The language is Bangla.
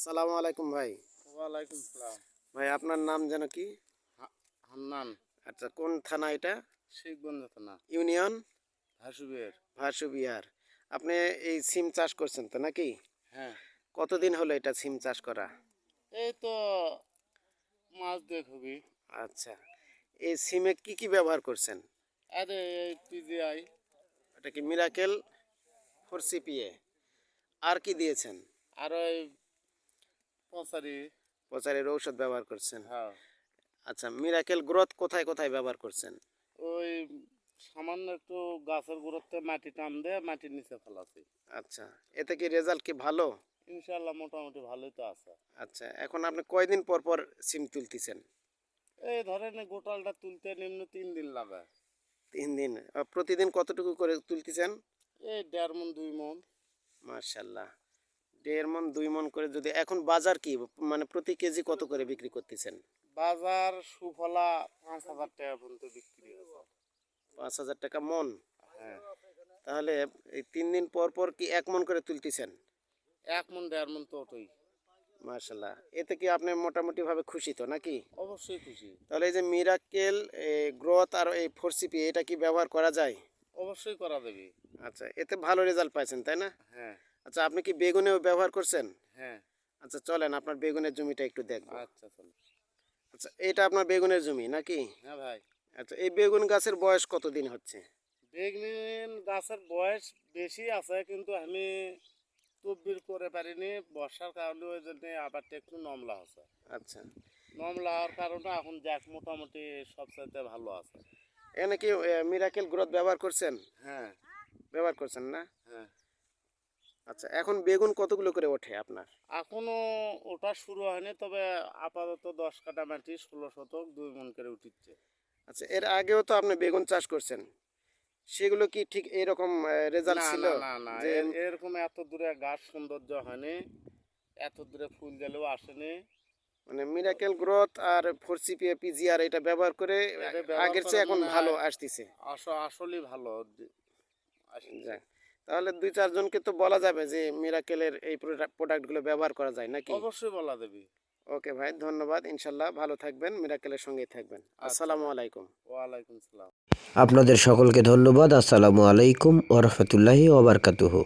আসসালামু আলাইকুম ভাই। ওয়ালাইকুম সালাম। ভাই আপনার নাম যেন কি? হান্নান। আচ্ছা কোন থানা এটা? শিখগঞ্জ থানা। ইউনিয়ন? ভাসুবের ভাসু বিহার আপনি এই সিম চাষ করছেন তো নাকি? হ্যাঁ। কতদিন হলো এটা সিম চাষ করা? এই তো মাছ দিয়ে খুবই আচ্ছা এই সিমে কি কি ব্যবহার করছেন? আরে এই পিজিআই। এটা কি মিরাকেল ফোর সিপিএ? আর কি দিয়েছেন? আর ওই পঁচারি প্রচারের ঔষধ ব্যবহার করছেন। হ্যাঁ। আচ্ছা মিরাকেল গ্রোথ কোথায় কোথায় ব্যবহার করছেন? ওই সামান্য একটু গাছের গুঁড়োতে মাটি টান দিয়ে মাটির নিচে ফেলাছি। আচ্ছা এতে কি রেজাল্ট কি ভালো? ইনশাল্লাহ মোটামুটি ভালোই তো আছে। আচ্ছা এখন আপনি কয়দিন পর পর সিম তুলতেছেন? এই ধরেন গোটালটা তুলতে নিম্ন তিন দিন লাগে। তিন দিন প্রতিদিন কতটুকু করে তুলতেছেন? এই দেড় মন দুই মন। মার্শাল্লাহ দেড় মন দুই মন করে যদি এখন বাজার কি? মানে প্রতি কেজি কত করে বিক্রি করতেছেন? বাজার সুফলা পাঁচ হাজার টাকা পর্যন্ত বিক্রি পাঁচ হাজার টাকা মন হ্যাঁ। তাহলে এই তিন দিন পর পর কি এক মন করে তুলতেছেন? এক মন দেড় মন তো ওঠেই। মার্শাল্লাহ এতে কি আপনি মোটামুটি ভাবে খুশি তো নাকি? অবশ্যই খুশি। তাহলে এই যে মিরাকেল গ্রোথ আর এই ফোর সিপি এটা কি ব্যবহার করা যায়? অবশ্যই করা দেবে আচ্ছা এতে ভালো রেজাল্ট পাইছেন তাই না? হ্যাঁ। আচ্ছা আপনি কি বেগুনেও ব্যবহার করছেন? হ্যাঁ। আচ্ছা চলেন আপনার বেগুনের জমিটা একটু দেখব। আচ্ছা চলো আচ্ছা এটা আপনার বেগুনের জমি নাকি? হ্যাঁ ভাই। আচ্ছা এই বেগুন গাছের বয়স কতদিন হচ্ছে? বেগনিন গাছের বয়স বেশি আছে কিন্তু আমি তব্বির করে পারিনি। বর্ষার কারণে ওই জন্য আবারটা একটু নমলা আছে আচ্ছা। নমলা হওয়ার কারণে এখন যাক মোটামুটি সবচাইতে ভালো আছে। এনে কি মিরাকেল গ্রোথ ব্যবহার করছেন? হ্যাঁ। ব্যবহার করছেন না? হ্যাঁ। আচ্ছা এখন বেগুন কতগুলো করে ওঠে আপনার? এখনও ওটা শুরু হয়নি তবে আপাতত দশ কাটা মাটি ষোলো শতক দুই মন করে উঠিচ্ছে। আচ্ছা এর আগেও তো আপনি বেগুন চাষ করছেন। সেগুলো কি ঠিক এরকম রেজাল্ট ছিল? না না এরকম এত দূরে গাছ সৌন্দর্য হয়নি এত দূরে ফুল গেলেও আসেনি। মানে মিরাকেল গ্রোথ আর ফোর সিপিএ পিজিআর এটা ব্যবহার করে আগের চেয়ে এখন ভালো আসতেছে। আস আসলেই ভালো। যাক। তাহলে দুই চারজনকে তো বলা যাবে যে মিরাকেলের এই প্রোডাক্টগুলো ব্যবহার করা যায় নাকি? অবশ্যই বলা যাবে ওকে ভাই ধন্যবাদ ইনশাল্লাহ ভালো থাকবেন মিরাকেলের সঙ্গেই থাকবেন। আসসালামু আলাইকুম। ওয়ালাইকুম সালাম। আপনাদের সকলকে ধন্যবাদ আসসালামু আলাইকুম ওরহমতুল্লাহি ওবরকাতুহু